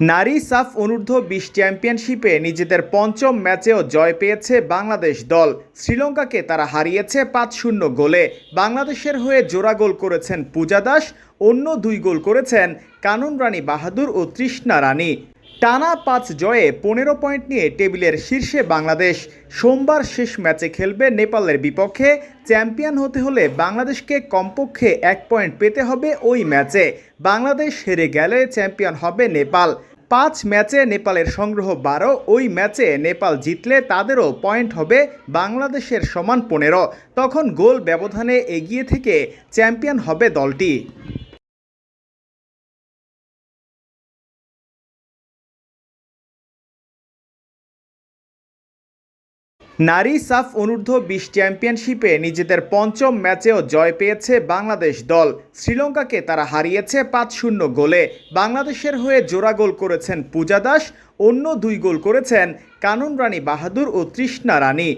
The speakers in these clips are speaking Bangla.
নারী সাফ অনূর্ধ্ব বিশ চ্যাম্পিয়নশিপে নিজেদের পঞ্চম ম্যাচেও জয় পেয়েছে বাংলাদেশ দল। শ্রীলঙ্কাকে তারা হারিয়েছে পাঁচ শূন্য গোলে। বাংলাদেশের হয়ে জোড়া গোল করেছেন পূজা দাস, অন্য দুই গোল করেছেন কানুন রানী বাহাদুর ও তৃষ্ণা রানী। টানা পাঁচ জয়ে পনেরো পয়েন্ট নিয়ে টেবিলের শীর্ষে বাংলাদেশ। সোমবার শেষ ম্যাচে খেলবে নেপালের বিপক্ষে। চ্যাম্পিয়ন হতে হলে বাংলাদেশকে কমপক্ষে এক পয়েন্ট পেতে হবে ওই ম্যাচে। বাংলাদেশ হেরে গেলে চ্যাম্পিয়ন হবে নেপাল। পাঁচ ম্যাচে নেপালের সংগ্রহ বারো, ওই ম্যাচে নেপাল জিতলে তাদেরও পয়েন্ট হবে বাংলাদেশের সমান পনেরো। তখন গোল ব্যবধানে এগিয়ে থেকে চ্যাম্পিয়ন হবে দলটি। নারী সাফ অনূর্ধ্ব বিশ চ্যাম্পিয়নশিপে নিজেদের পঞ্চম ম্যাচেও জয় পেয়েছে বাংলাদেশ দল। শ্রীলঙ্কাকে তারা হারিয়েছে পাঁচ শূন্য গোলে। বাংলাদেশের হয়ে জোড়া গোল করেছেন পূজা দাস, অন্য দুই গোল করেছেন কানুন রানী বাহাদুর ও তৃষ্ণা রানী।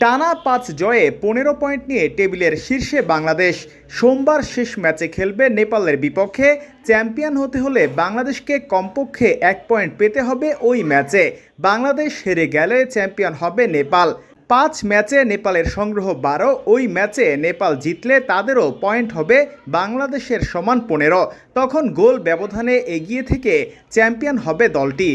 টানা পাঁচ জয়ে পনেরো পয়েন্ট নিয়ে টেবিলের শীর্ষে বাংলাদেশ। সোমবার শেষ ম্যাচে খেলবে নেপালের বিপক্ষে। চ্যাম্পিয়ন হতে হলে বাংলাদেশকে কমপক্ষে এক পয়েন্ট পেতে হবে ওই ম্যাচে। বাংলাদেশ হেরে গেলে চ্যাম্পিয়ন হবে নেপাল। পাঁচ ম্যাচে নেপালের সংগ্রহ বারো, ওই ম্যাচে নেপাল জিতলে তাদেরও পয়েন্ট হবে বাংলাদেশের সমান পনেরো। তখন গোল ব্যবধানে এগিয়ে থেকে চ্যাম্পিয়ন হবে দলটি।